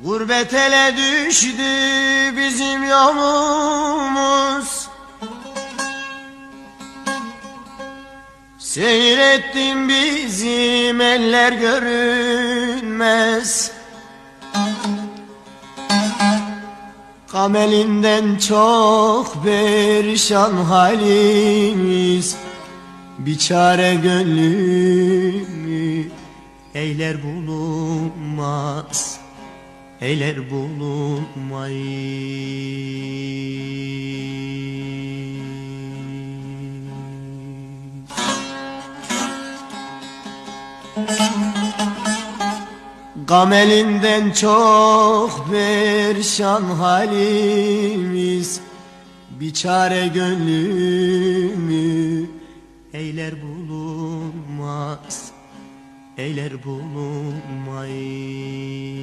Gurbet ele düştü bizim yolumuz. Seyrettim bizim eller görünmez. Kamelinden çok perişan halimiz. Bir çare gönlümü eyler bulunmaz Eyler bulunmayız Gamelinden çok perişan halimiz Bir çare gönlümü eyler bulunmaz Eyler bulunmayız